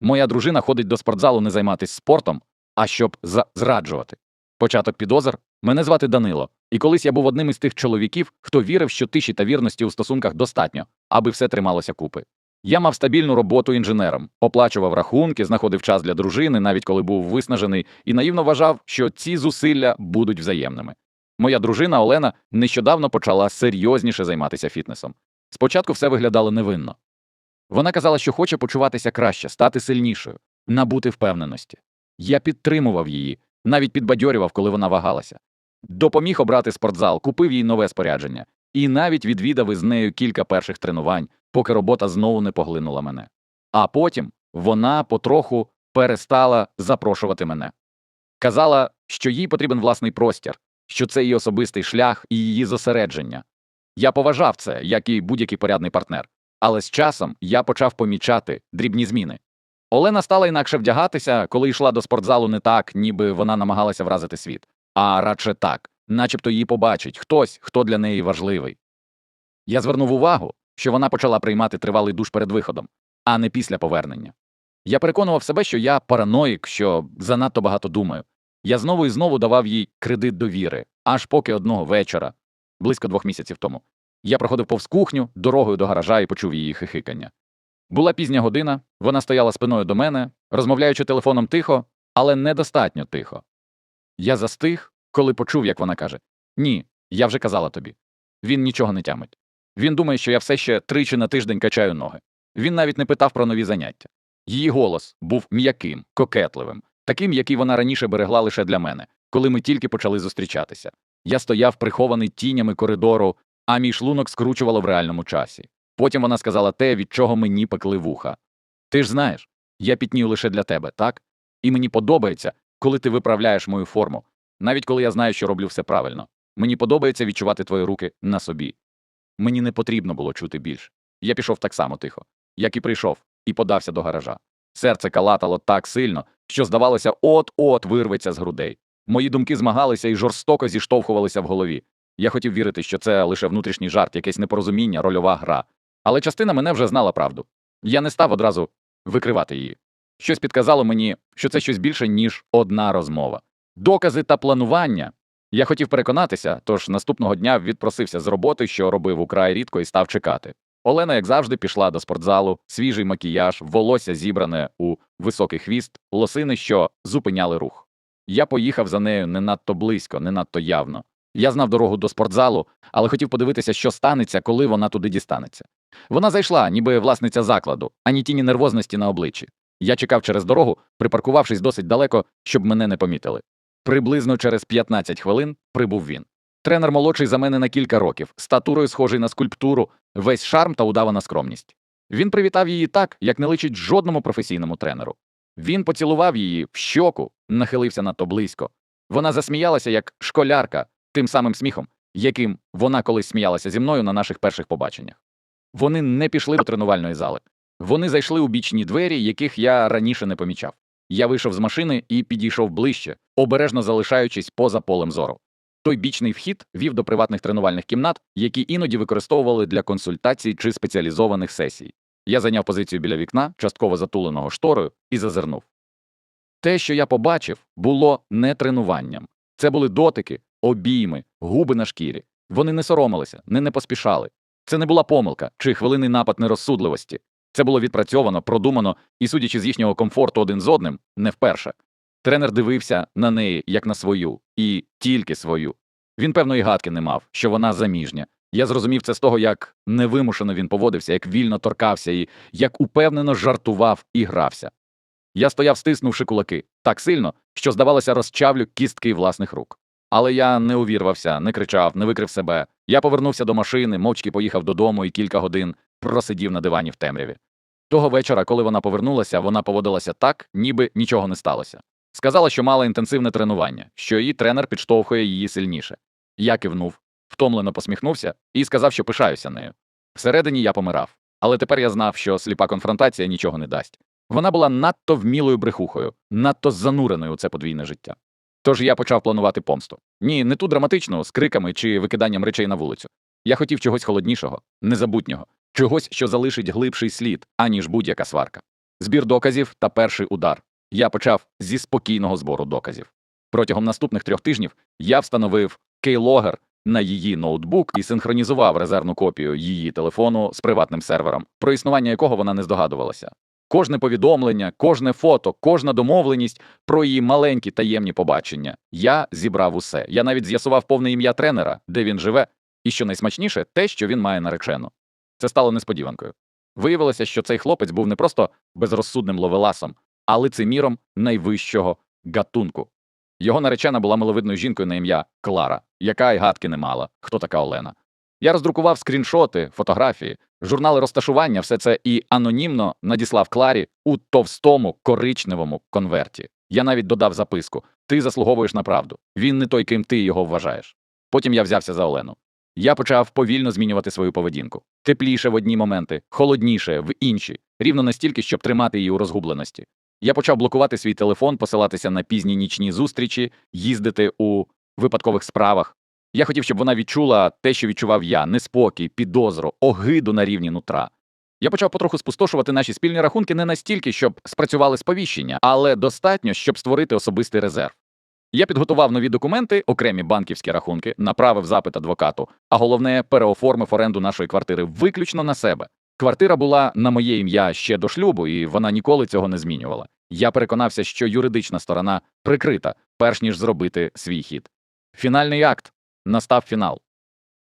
Моя дружина ходить до спортзалу не займатися спортом, а щоб зраджувати. Початок підозр мене звати Данило, і колись я був одним із тих чоловіків, хто вірив, що тиші та вірності у стосунках достатньо, аби все трималося купи. Я мав стабільну роботу інженером, оплачував рахунки, знаходив час для дружини, навіть коли був виснажений, і наївно вважав, що ці зусилля будуть взаємними. Моя дружина Олена нещодавно почала серйозніше займатися фітнесом. Спочатку все виглядало невинно. Вона казала, що хоче почуватися краще, стати сильнішою, набути впевненості. Я підтримував її, навіть підбадьорював, коли вона вагалася. Допоміг обрати спортзал, купив їй нове спорядження і навіть відвідав із нею кілька перших тренувань, поки робота знову не поглинула мене. А потім вона потроху перестала запрошувати мене. Казала, що їй потрібен власний простір, що це її особистий шлях і її зосередження. Я поважав це, як і будь-який порядний партнер. Але з часом я почав помічати дрібні зміни. Олена стала інакше вдягатися, коли йшла до спортзалу не так, ніби вона намагалася вразити світ, а радше так, начебто її побачить хтось, хто для неї важливий. Я звернув увагу, що вона почала приймати тривалий душ перед виходом, а не після повернення. Я переконував себе, що я параноїк, що занадто багато думаю. Я знову і знову давав їй кредит довіри, аж поки одного вечора, близько двох місяців тому, я проходив повз кухню дорогою до гаража і почув її хихикання. Була пізня година, вона стояла спиною до мене, розмовляючи телефоном тихо, але недостатньо тихо. Я застиг, коли почув, як вона каже: Ні, я вже казала тобі. Він нічого не тямить. Він думає, що я все ще тричі на тиждень качаю ноги. Він навіть не питав про нові заняття. Її голос був м'яким, кокетливим, таким, який вона раніше берегла лише для мене, коли ми тільки почали зустрічатися. Я стояв прихований тінями коридору, а мій шлунок скручувало в реальному часі. Потім вона сказала те, від чого мені пекли вуха. Ти ж знаєш, я пітнію лише для тебе, так? І мені подобається, коли ти виправляєш мою форму, навіть коли я знаю, що роблю все правильно. Мені подобається відчувати твої руки на собі. Мені не потрібно було чути більше. Я пішов так само тихо, як і прийшов, і подався до гаража. Серце калатало так сильно, що, здавалося, от-от вирветься з грудей. Мої думки змагалися і жорстоко зіштовхувалися в голові. Я хотів вірити, що це лише внутрішній жарт, якесь непорозуміння, рольова гра. Але частина мене вже знала правду. Я не став одразу викривати її. Щось підказало мені, що це щось більше, ніж одна розмова. Докази та планування. Я хотів переконатися, тож наступного дня відпросився з роботи, що робив украй рідко, і став чекати. Олена, як завжди, пішла до спортзалу, свіжий макіяж, волосся зібране у високий хвіст, лосини, що зупиняли рух. Я поїхав за нею не надто близько, не надто явно. Я знав дорогу до спортзалу, але хотів подивитися, що станеться, коли вона туди дістанеться. Вона зайшла, ніби власниця закладу, ані тіні нервозності на обличчі. Я чекав через дорогу, припаркувавшись досить далеко, щоб мене не помітили. Приблизно через 15 хвилин прибув він. Тренер молодший за мене на кілька років, статурою схожий на скульптуру, весь шарм та удавана скромність. Він привітав її так, як не личить жодному професійному тренеру. Він поцілував її в щоку, нахилився надто близько. Вона засміялася як школярка, тим самим сміхом, яким вона колись сміялася зі мною на наших перших побаченнях. Вони не пішли до тренувальної зали. Вони зайшли у бічні двері, яких я раніше не помічав. Я вийшов з машини і підійшов ближче, обережно залишаючись поза полем зору. Той бічний вхід вів до приватних тренувальних кімнат, які іноді використовували для консультацій чи спеціалізованих сесій. Я зайняв позицію біля вікна, частково затуленого шторою, і зазирнув. Те, що я побачив, було не тренуванням. Це були дотики, обійми, губи на шкірі. Вони не соромилися, не не поспішали. Це не була помилка чи хвилинний напад нерозсудливості. Це було відпрацьовано, продумано і, судячи з їхнього комфорту один з одним, не вперше. Тренер дивився на неї як на свою, і тільки свою. Він певної гадки не мав, що вона заміжня. Я зрозумів це з того, як невимушено він поводився, як вільно торкався і як упевнено жартував і грався. Я стояв, стиснувши кулаки так сильно, що, здавалося, розчавлю кістки власних рук. Але я не увірвався, не кричав, не викрив себе. Я повернувся до машини, мовчки поїхав додому і кілька годин просидів на дивані в темряві. Того вечора, коли вона повернулася, вона поводилася так, ніби нічого не сталося. Сказала, що мала інтенсивне тренування, що її тренер підштовхує її сильніше. Я кивнув, втомлено посміхнувся і сказав, що пишаюся нею. Всередині я помирав, але тепер я знав, що сліпа конфронтація нічого не дасть. Вона була надто вмілою брехухою, надто зануреною у це подвійне життя. Тож я почав планувати помсту. Ні, не ту драматичну, з криками чи викиданням речей на вулицю. Я хотів чогось холоднішого, незабутнього, чогось, що залишить глибший слід, аніж будь-яка сварка. Збір доказів та перший удар. Я почав зі спокійного збору доказів. Протягом наступних трьох тижнів я встановив кейлогер на її ноутбук і синхронізував резервну копію її телефону з приватним сервером, про існування якого вона не здогадувалася. Кожне повідомлення, кожне фото, кожна домовленість про її маленькі таємні побачення. Я зібрав усе. Я навіть з'ясував повне ім'я тренера, де він живе, і що найсмачніше, те, що він має наречену. Це стало несподіванкою. Виявилося, що цей хлопець був не просто безрозсудним ловеласом, а лицеміром найвищого гатунку. Його наречена була миловидною жінкою на ім'я Клара, яка й гадки не мала, хто така Олена. Я роздрукував скріншоти, фотографії, журнали розташування, все це і анонімно надіслав Кларі у товстому коричневому конверті. Я навіть додав записку: Ти заслуговуєш на правду. Він не той, ким ти його вважаєш. Потім я взявся за Олену. Я почав повільно змінювати свою поведінку. Тепліше в одні моменти, холодніше в інші, рівно настільки, щоб тримати її у розгубленості. Я почав блокувати свій телефон, посилатися на пізні нічні зустрічі, їздити у випадкових справах. Я хотів, щоб вона відчула те, що відчував я: неспокій, підозру, огиду на рівні нутра. Я почав потроху спустошувати наші спільні рахунки не настільки, щоб спрацювали сповіщення, але достатньо, щоб створити особистий резерв. Я підготував нові документи, окремі банківські рахунки, направив запит адвокату, а головне переоформив оренду нашої квартири виключно на себе. Квартира була на моє ім'я ще до шлюбу, і вона ніколи цього не змінювала. Я переконався, що юридична сторона прикрита, перш ніж зробити свій хід. Фінальний акт настав фінал.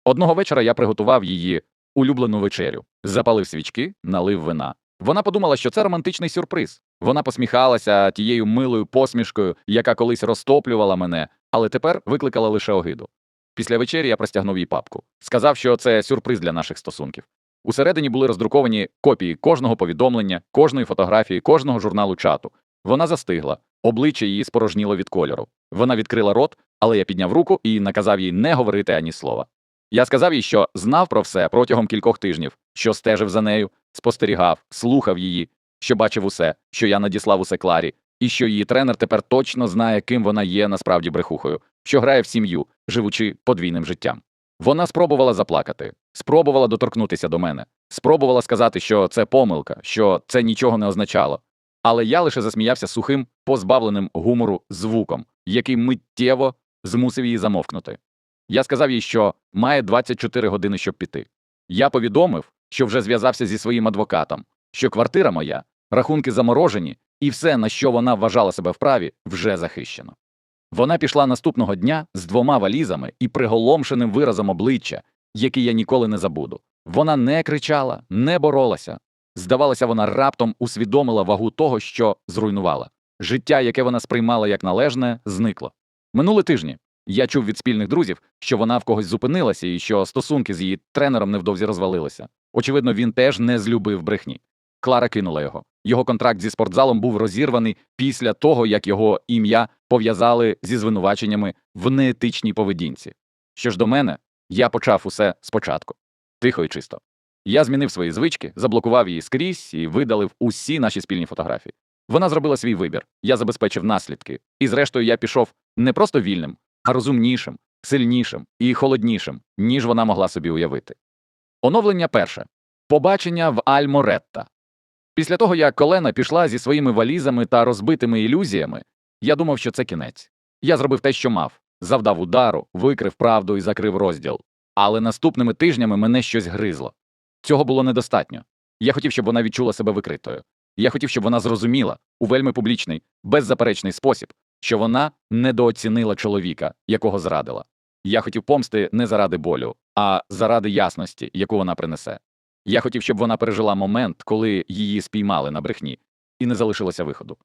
Одного вечора я приготував її улюблену вечерю, запалив свічки, налив вина. Вона подумала, що це романтичний сюрприз. Вона посміхалася тією милою посмішкою, яка колись розтоплювала мене, але тепер викликала лише огиду. Після вечері я простягнув їй папку. Сказав, що це сюрприз для наших стосунків. Усередині були роздруковані копії кожного повідомлення, кожної фотографії, кожного журналу чату. Вона застигла, обличчя її спорожніло від кольору. Вона відкрила рот, але я підняв руку і наказав їй не говорити ані слова. Я сказав їй, що знав про все протягом кількох тижнів, що стежив за нею, спостерігав, слухав її, що бачив усе, що я надіслав усе Кларі, і що її тренер тепер точно знає, ким вона є насправді брехухою, що грає в сім'ю, живучи подвійним життям. Вона спробувала заплакати, спробувала доторкнутися до мене, спробувала сказати, що це помилка, що це нічого не означало. Але я лише засміявся сухим, позбавленим гумору звуком, який миттєво змусив її замовкнути. Я сказав їй, що має 24 години, щоб піти. Я повідомив, що вже зв'язався зі своїм адвокатом, що квартира моя, рахунки заморожені, і все, на що вона вважала себе вправі, вже захищено. Вона пішла наступного дня з двома валізами і приголомшеним виразом обличчя, який я ніколи не забуду. Вона не кричала, не боролася. Здавалося, вона раптом усвідомила вагу того, що зруйнувала. Життя, яке вона сприймала як належне, зникло. Минули тижні я чув від спільних друзів, що вона в когось зупинилася і що стосунки з її тренером невдовзі розвалилися. Очевидно, він теж не злюбив брехні. Клара кинула його. Його контракт зі спортзалом був розірваний після того, як його ім'я пов'язали зі звинуваченнями в неетичній поведінці. Що ж до мене, я почав усе спочатку. Тихо і чисто. Я змінив свої звички, заблокував її скрізь і видалив усі наші спільні фотографії. Вона зробила свій вибір, я забезпечив наслідки, і зрештою я пішов не просто вільним, а розумнішим, сильнішим і холоднішим, ніж вона могла собі уявити. Оновлення перше побачення в Альморетта. Після того, як колена пішла зі своїми валізами та розбитими ілюзіями, я думав, що це кінець. Я зробив те, що мав, завдав удару, викрив правду і закрив розділ. Але наступними тижнями мене щось гризло. Цього було недостатньо. Я хотів, щоб вона відчула себе викритою. Я хотів, щоб вона зрозуміла у вельми публічний, беззаперечний спосіб, що вона недооцінила чоловіка, якого зрадила. Я хотів помсти не заради болю, а заради ясності, яку вона принесе. Я хотів, щоб вона пережила момент, коли її спіймали на брехні, і не залишилося виходу.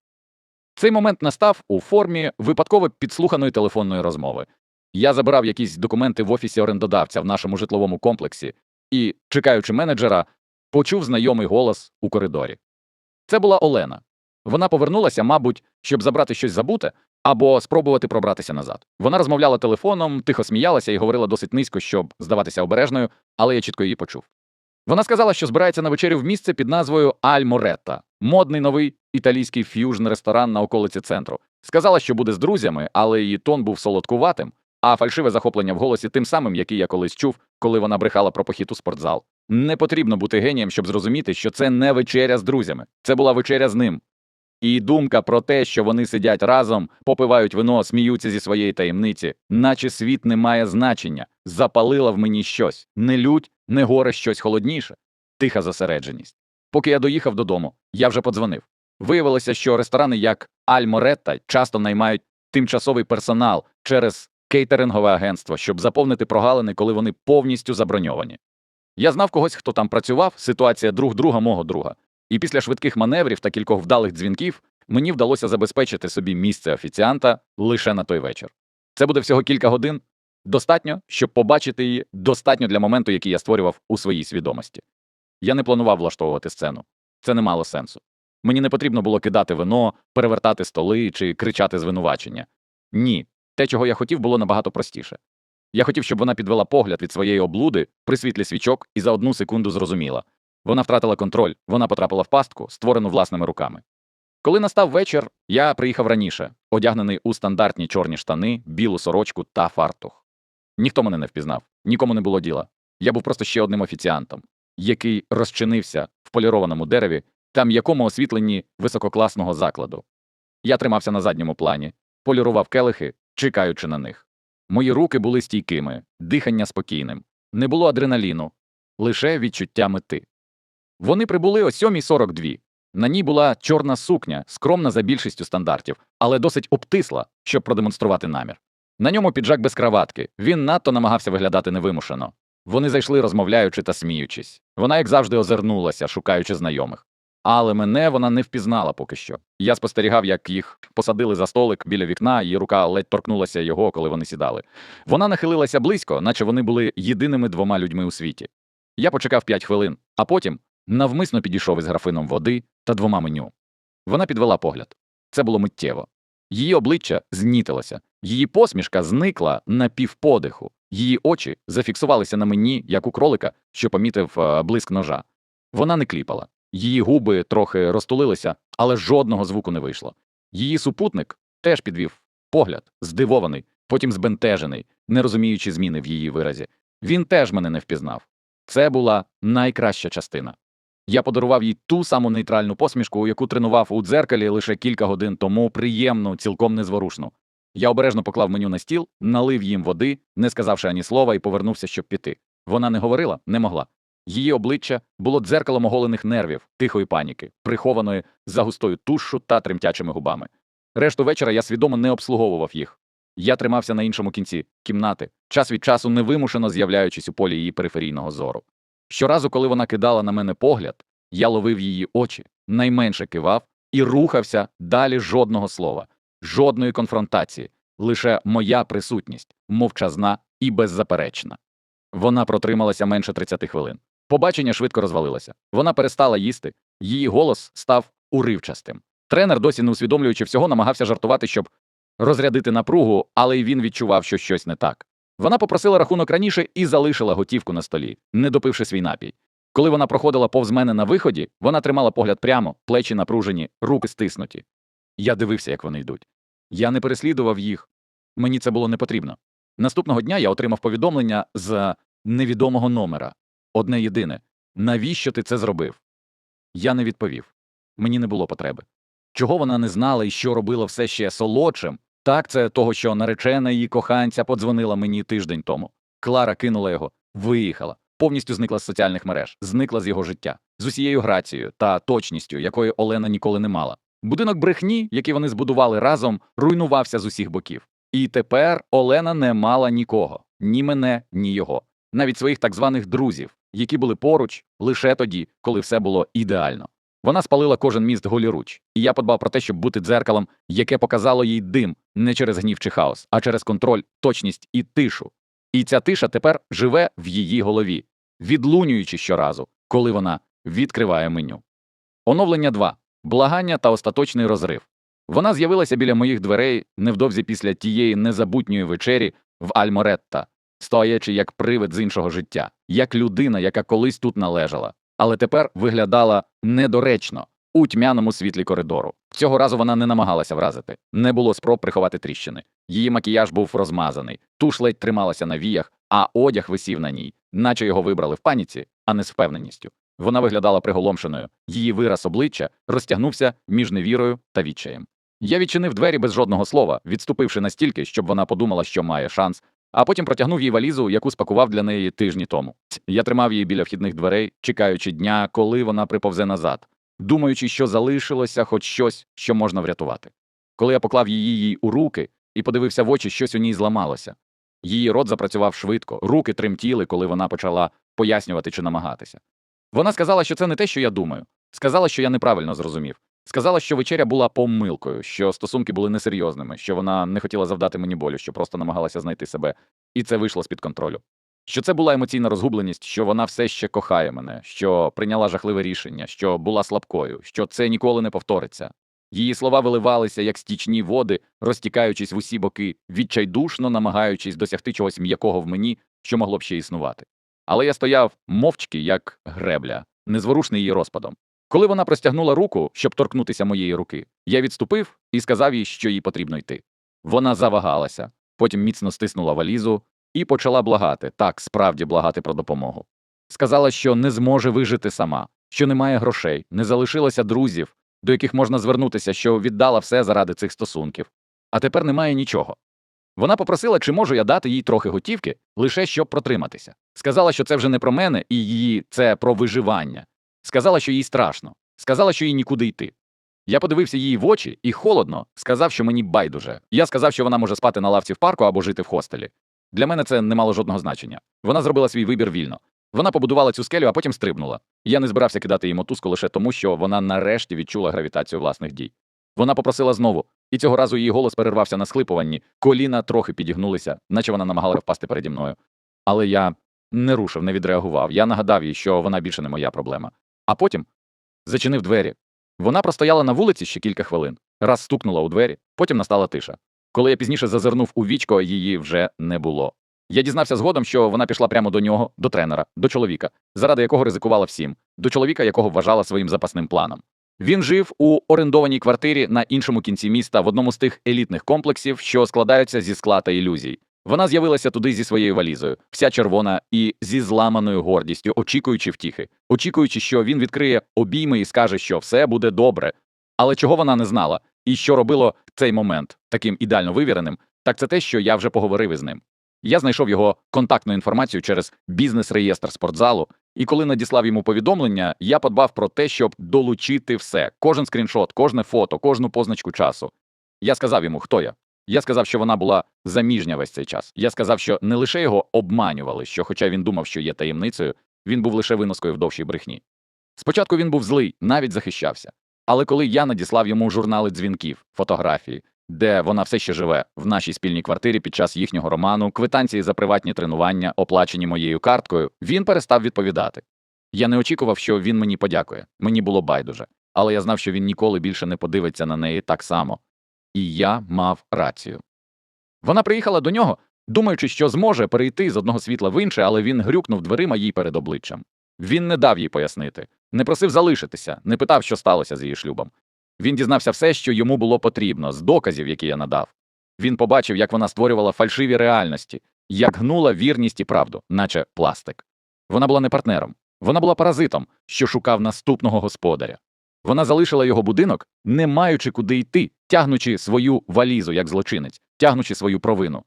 Цей момент настав у формі випадково підслуханої телефонної розмови. Я забирав якісь документи в офісі орендодавця в нашому житловому комплексі і, чекаючи менеджера, почув знайомий голос у коридорі. Це була Олена. Вона повернулася, мабуть, щоб забрати щось забуте або спробувати пробратися назад. Вона розмовляла телефоном, тихо сміялася і говорила досить низько, щоб здаватися обережною, але я чітко її почув. Вона сказала, що збирається на вечерю в місце під назвою Аль Моретта, модний новий італійський ф'южн ресторан на околиці центру. Сказала, що буде з друзями, але її тон був солодкуватим, а фальшиве захоплення в голосі тим самим, який я колись чув, коли вона брехала про похід у спортзал. Не потрібно бути генієм, щоб зрозуміти, що це не вечеря з друзями, це була вечеря з ним. І думка про те, що вони сидять разом, попивають вино, сміються зі своєї таємниці, наче світ не має значення, запалила в мені щось не лють, не горе щось холодніше, тиха зосередженість. Поки я доїхав додому, я вже подзвонив. Виявилося, що ресторани, як Аль Моретта, часто наймають тимчасовий персонал через кейтерингове агентство, щоб заповнити прогалини, коли вони повністю заброньовані. Я знав когось, хто там працював, ситуація друг друга мого друга. І після швидких маневрів та кількох вдалих дзвінків мені вдалося забезпечити собі місце офіціанта лише на той вечір. Це буде всього кілька годин. Достатньо, щоб побачити її, достатньо для моменту, який я створював у своїй свідомості. Я не планував влаштовувати сцену. Це не мало сенсу. Мені не потрібно було кидати вино, перевертати столи чи кричати звинувачення. Ні, те, чого я хотів, було набагато простіше. Я хотів, щоб вона підвела погляд від своєї облуди при світлі свічок і за одну секунду зрозуміла. Вона втратила контроль, вона потрапила в пастку, створену власними руками. Коли настав вечір, я приїхав раніше, одягнений у стандартні чорні штани, білу сорочку та фартух. Ніхто мене не впізнав, нікому не було діла. Я був просто ще одним офіціантом, який розчинився в полірованому дереві та м'якому освітленні висококласного закладу. Я тримався на задньому плані, полірував келихи, чекаючи на них. Мої руки були стійкими, дихання спокійним, не було адреналіну, лише відчуття мети. Вони прибули о 7.42. На ній була чорна сукня, скромна за більшістю стандартів, але досить обтисла, щоб продемонструвати намір. На ньому піджак без краватки. Він надто намагався виглядати невимушено. Вони зайшли, розмовляючи та сміючись. Вона, як завжди, озирнулася, шукаючи знайомих. Але мене вона не впізнала поки що. Я спостерігав, як їх посадили за столик біля вікна, її рука ледь торкнулася його, коли вони сідали. Вона нахилилася близько, наче вони були єдиними двома людьми у світі. Я почекав п'ять хвилин, а потім навмисно підійшов із графином води та двома меню. Вона підвела погляд. Це було миттєво. Її обличчя знітилося, її посмішка зникла на півподиху, її очі зафіксувалися на мені, як у кролика, що помітив е, блиск ножа. Вона не кліпала. Її губи трохи розтулилися, але жодного звуку не вийшло. Її супутник теж підвів погляд, здивований, потім збентежений, не розуміючи зміни в її виразі. Він теж мене не впізнав. Це була найкраща частина. Я подарував їй ту саму нейтральну посмішку, яку тренував у дзеркалі лише кілька годин тому, приємну, цілком незворушну. Я обережно поклав меню на стіл, налив їм води, не сказавши ані слова, і повернувся, щоб піти. Вона не говорила, не могла. Її обличчя було дзеркалом оголених нервів, тихої паніки, прихованої за густою тушшу та тремтячими губами. Решту вечора я свідомо не обслуговував їх. Я тримався на іншому кінці кімнати, час від часу невимушено з'являючись у полі її периферійного зору. Щоразу, коли вона кидала на мене погляд, я ловив її очі, найменше кивав і рухався далі жодного слова, жодної конфронтації, лише моя присутність, мовчазна і беззаперечна. Вона протрималася менше 30 хвилин. Побачення швидко розвалилося. Вона перестала їсти, її голос став уривчастим. Тренер, досі не усвідомлюючи всього, намагався жартувати, щоб розрядити напругу, але й він відчував, що щось не так. Вона попросила рахунок раніше і залишила готівку на столі, не допивши свій напій. Коли вона проходила повз мене на виході, вона тримала погляд прямо, плечі напружені, руки стиснуті. Я дивився, як вони йдуть. Я не переслідував їх. Мені це було не потрібно. Наступного дня я отримав повідомлення з невідомого номера. Одне єдине навіщо ти це зробив? Я не відповів. Мені не було потреби. Чого вона не знала і що робила все ще солодшим, так це того, що наречена її коханця подзвонила мені тиждень тому. Клара кинула його, виїхала, повністю зникла з соціальних мереж, зникла з його життя, з усією грацією та точністю, якої Олена ніколи не мала. Будинок брехні, який вони збудували разом, руйнувався з усіх боків. І тепер Олена не мала нікого ні мене, ні його, навіть своїх так званих друзів, які були поруч лише тоді, коли все було ідеально. Вона спалила кожен міст голіруч, і я подбав про те, щоб бути дзеркалом, яке показало їй дим не через гнів чи хаос, а через контроль, точність і тишу. І ця тиша тепер живе в її голові, відлунюючи щоразу, коли вона відкриває меню. Оновлення 2. Благання та остаточний розрив. Вона з'явилася біля моїх дверей невдовзі після тієї незабутньої вечері в Альморетта, стоячи як привид з іншого життя, як людина, яка колись тут належала, але тепер виглядала недоречно у тьмяному світлі коридору. Цього разу вона не намагалася вразити, не було спроб приховати тріщини. Її макіяж був розмазаний, туш ледь трималася на віях, а одяг висів на ній, наче його вибрали в паніці, а не з впевненістю. Вона виглядала приголомшеною. Її вираз обличчя розтягнувся між невірою та відчаєм. Я відчинив двері без жодного слова, відступивши настільки, щоб вона подумала, що має шанс, а потім протягнув їй валізу, яку спакував для неї тижні тому. Я тримав її біля вхідних дверей, чекаючи дня, коли вона приповзе назад, думаючи, що залишилося хоч щось, що можна врятувати. Коли я поклав її їй у руки і подивився в очі, щось у ній зламалося. Її рот запрацював швидко, руки тремтіли, коли вона почала пояснювати чи намагатися. Вона сказала, що це не те, що я думаю. Сказала, що я неправильно зрозумів. Сказала, що вечеря була помилкою, що стосунки були несерйозними, що вона не хотіла завдати мені болю, що просто намагалася знайти себе, і це вийшло з-під контролю. Що це була емоційна розгубленість, що вона все ще кохає мене, що прийняла жахливе рішення, що була слабкою, що це ніколи не повториться. Її слова виливалися, як стічні води, розтікаючись в усі боки, відчайдушно намагаючись досягти чогось м'якого в мені, що могло б ще існувати. Але я стояв мовчки, як гребля, незворушний її розпадом. Коли вона простягнула руку, щоб торкнутися моєї руки, я відступив і сказав їй, що їй потрібно йти. Вона завагалася, потім міцно стиснула валізу і почала благати, так справді благати про допомогу. Сказала, що не зможе вижити сама, що немає грошей, не залишилося друзів, до яких можна звернутися, що віддала все заради цих стосунків. А тепер немає нічого. Вона попросила, чи можу я дати їй трохи готівки, лише щоб протриматися. Сказала, що це вже не про мене і її це про виживання. Сказала, що їй страшно. Сказала, що їй нікуди йти. Я подивився їй в очі і холодно сказав, що мені байдуже. Я сказав, що вона може спати на лавці в парку або жити в хостелі. Для мене це не мало жодного значення. Вона зробила свій вибір вільно. Вона побудувала цю скелю, а потім стрибнула. Я не збирався кидати їй мотузку лише тому, що вона нарешті відчула гравітацію власних дій. Вона попросила знову, і цього разу її голос перервався на схлипуванні, коліна трохи підігнулися, наче вона намагалася впасти переді мною. Але я не рушив, не відреагував. Я нагадав їй, що вона більше не моя проблема. А потім зачинив двері. Вона простояла на вулиці ще кілька хвилин, раз стукнула у двері, потім настала тиша. Коли я пізніше зазирнув у вічко, її вже не було. Я дізнався згодом, що вона пішла прямо до нього, до тренера, до чоловіка, заради якого ризикувала всім, до чоловіка, якого вважала своїм запасним планом. Він жив у орендованій квартирі на іншому кінці міста в одному з тих елітних комплексів, що складаються зі скла та ілюзій. Вона з'явилася туди зі своєю валізою, вся червона і зі зламаною гордістю, очікуючи втіхи, очікуючи, що він відкриє обійми і скаже, що все буде добре. Але чого вона не знала, і що робило цей момент таким ідеально вивіреним, так це те, що я вже поговорив із ним. Я знайшов його контактну інформацію через бізнес-реєстр спортзалу, і коли надіслав йому повідомлення, я подбав про те, щоб долучити все, кожен скріншот, кожне фото, кожну позначку часу. Я сказав йому, хто я. Я сказав, що вона була заміжня весь цей час. Я сказав, що не лише його обманювали, що, хоча він думав, що є таємницею, він був лише виноскою в довшій брехні. Спочатку він був злий, навіть захищався. Але коли я надіслав йому журнали дзвінків, фотографії, де вона все ще живе в нашій спільній квартирі під час їхнього роману, квитанції за приватні тренування, оплачені моєю карткою, він перестав відповідати. Я не очікував, що він мені подякує. Мені було байдуже, але я знав, що він ніколи більше не подивиться на неї так само. І я мав рацію. Вона приїхала до нього, думаючи, що зможе перейти з одного світла в інше, але він грюкнув дверима їй перед обличчям. Він не дав їй пояснити, не просив залишитися, не питав, що сталося з її шлюбом. Він дізнався все, що йому було потрібно, з доказів, які я надав. Він побачив, як вона створювала фальшиві реальності, як гнула вірність і правду, наче пластик. Вона була не партнером, вона була паразитом, що шукав наступного господаря. Вона залишила його будинок, не маючи куди йти, тягнучи свою валізу як злочинець, тягнучи свою провину.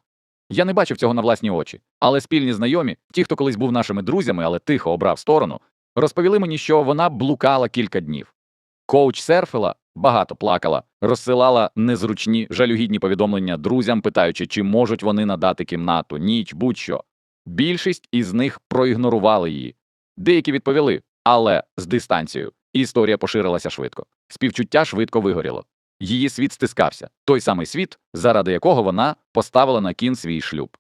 Я не бачив цього на власні очі, але спільні знайомі, ті, хто колись був нашими друзями, але тихо обрав сторону, розповіли мені, що вона блукала кілька днів. Коуч серфила, багато плакала, розсилала незручні жалюгідні повідомлення друзям, питаючи, чи можуть вони надати кімнату, ніч, будь-що. Більшість із них проігнорували її. Деякі відповіли, але з дистанцією. Історія поширилася швидко. Співчуття швидко вигоріло. Її світ стискався, той самий світ, заради якого вона поставила на кін свій шлюб.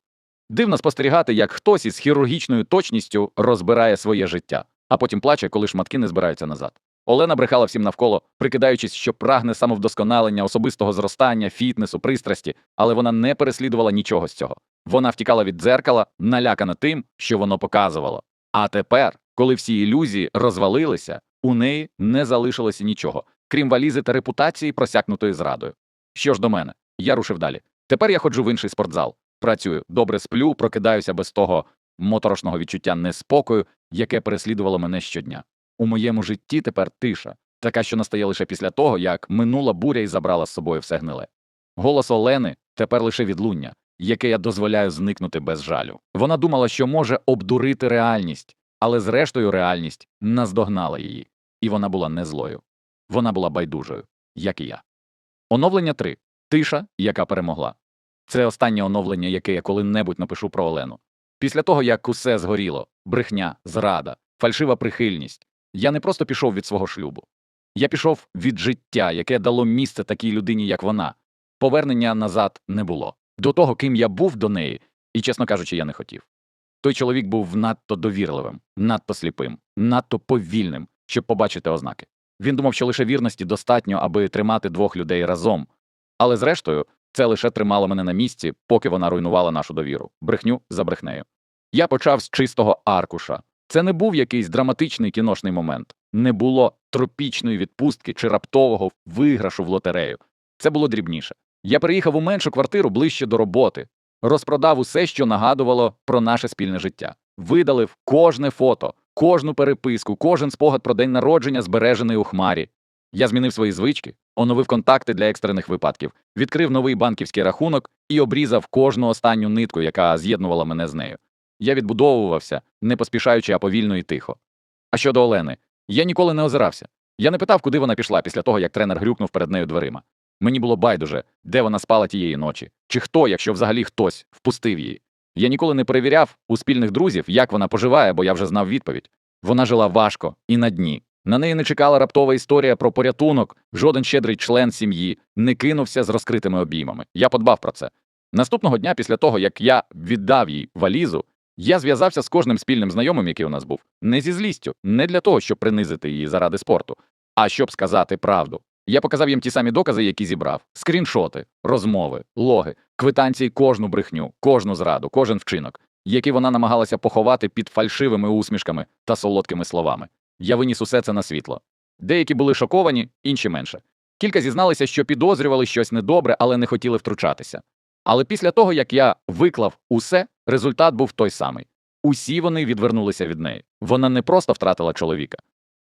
Дивно спостерігати, як хтось із хірургічною точністю розбирає своє життя, а потім плаче, коли шматки не збираються назад. Олена брехала всім навколо, прикидаючись, що прагне самовдосконалення, особистого зростання, фітнесу, пристрасті, але вона не переслідувала нічого з цього. Вона втікала від дзеркала, налякана тим, що воно показувало. А тепер, коли всі ілюзії розвалилися, у неї не залишилося нічого, крім валізи та репутації, просякнутої зрадою. Що ж до мене, я рушив далі. Тепер я ходжу в інший спортзал, працюю, добре сплю, прокидаюся без того моторошного відчуття неспокою, яке переслідувало мене щодня. У моєму житті тепер тиша, така, що настає лише після того, як минула буря і забрала з собою все гниле. Голос Олени тепер лише відлуння, яке я дозволяю зникнути без жалю. Вона думала, що може обдурити реальність, але зрештою реальність наздогнала її, і вона була не злою. Вона була байдужою, як і я. Оновлення 3. Тиша, яка перемогла. Це останнє оновлення, яке я коли-небудь напишу про Олену. Після того, як усе згоріло, брехня, зрада, фальшива прихильність, я не просто пішов від свого шлюбу. Я пішов від життя, яке дало місце такій людині, як вона. Повернення назад не було. До того, ким я був до неї, і, чесно кажучи, я не хотів. Той чоловік був надто довірливим, надто сліпим, надто повільним, щоб побачити ознаки. Він думав, що лише вірності достатньо, аби тримати двох людей разом. Але зрештою, це лише тримало мене на місці, поки вона руйнувала нашу довіру, брехню за брехнею. Я почав з чистого аркуша. Це не був якийсь драматичний кіношний момент, не було тропічної відпустки чи раптового виграшу в лотерею. Це було дрібніше. Я переїхав у меншу квартиру ближче до роботи, розпродав усе, що нагадувало про наше спільне життя, видалив кожне фото, кожну переписку, кожен спогад про день народження, збережений у хмарі. Я змінив свої звички, оновив контакти для екстрених випадків, відкрив новий банківський рахунок і обрізав кожну останню нитку, яка з'єднувала мене з нею. Я відбудовувався, не поспішаючи, а повільно і тихо. А щодо Олени, я ніколи не озирався. Я не питав, куди вона пішла після того, як тренер грюкнув перед нею дверима. Мені було байдуже, де вона спала тієї ночі, чи хто, якщо взагалі хтось, впустив її. Я ніколи не перевіряв у спільних друзів, як вона поживає, бо я вже знав відповідь. Вона жила важко і на дні. На неї не чекала раптова історія про порятунок, жоден щедрий член сім'ї не кинувся з розкритими обіймами. Я подбав про це. Наступного дня, після того, як я віддав їй валізу, я зв'язався з кожним спільним знайомим, який у нас був, не зі злістю, не для того, щоб принизити її заради спорту, а щоб сказати правду. Я показав їм ті самі докази, які зібрав: скріншоти, розмови, логи, квитанції, кожну брехню, кожну зраду, кожен вчинок, який вона намагалася поховати під фальшивими усмішками та солодкими словами. Я виніс усе це на світло. Деякі були шоковані, інші менше. Кілька зізналися, що підозрювали щось недобре, але не хотіли втручатися. Але після того, як я виклав усе, результат був той самий. Усі вони відвернулися від неї. Вона не просто втратила чоловіка.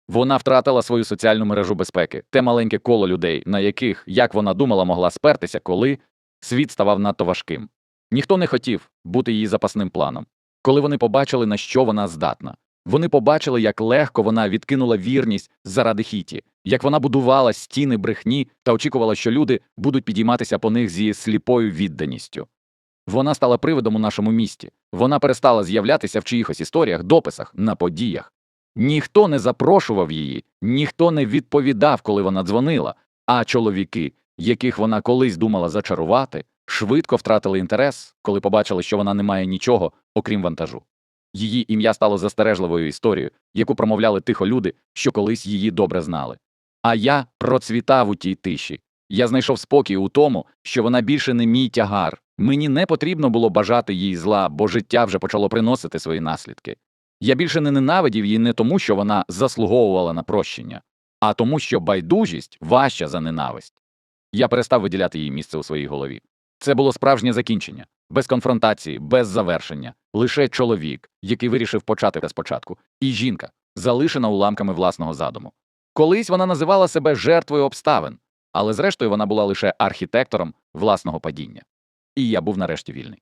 Вона втратила свою соціальну мережу безпеки, те маленьке коло людей, на яких, як вона думала, могла спертися, коли світ ставав надто важким. Ніхто не хотів бути її запасним планом. Коли вони побачили, на що вона здатна, вони побачили, як легко вона відкинула вірність заради хіті, як вона будувала стіни брехні та очікувала, що люди будуть підійматися по них зі сліпою відданістю. Вона стала привидом у нашому місті. Вона перестала з'являтися в чиїхось історіях, дописах, на подіях. Ніхто не запрошував її, ніхто не відповідав, коли вона дзвонила, а чоловіки, яких вона колись думала зачарувати, швидко втратили інтерес, коли побачили, що вона не має нічого, окрім вантажу. Її ім'я стало застережливою історією, яку промовляли тихо люди, що колись її добре знали. А я процвітав у тій тиші. Я знайшов спокій у тому, що вона більше не мій тягар. Мені не потрібно було бажати їй зла, бо життя вже почало приносити свої наслідки. Я більше не ненавидів її не тому, що вона заслуговувала на прощення, а тому, що байдужість важча за ненависть. Я перестав виділяти їй місце у своїй голові. Це було справжнє закінчення, без конфронтації, без завершення, лише чоловік, який вирішив почати те спочатку, і жінка, залишена уламками власного задуму. Колись вона називала себе жертвою обставин, але зрештою вона була лише архітектором власного падіння. І я був нарешті вільний.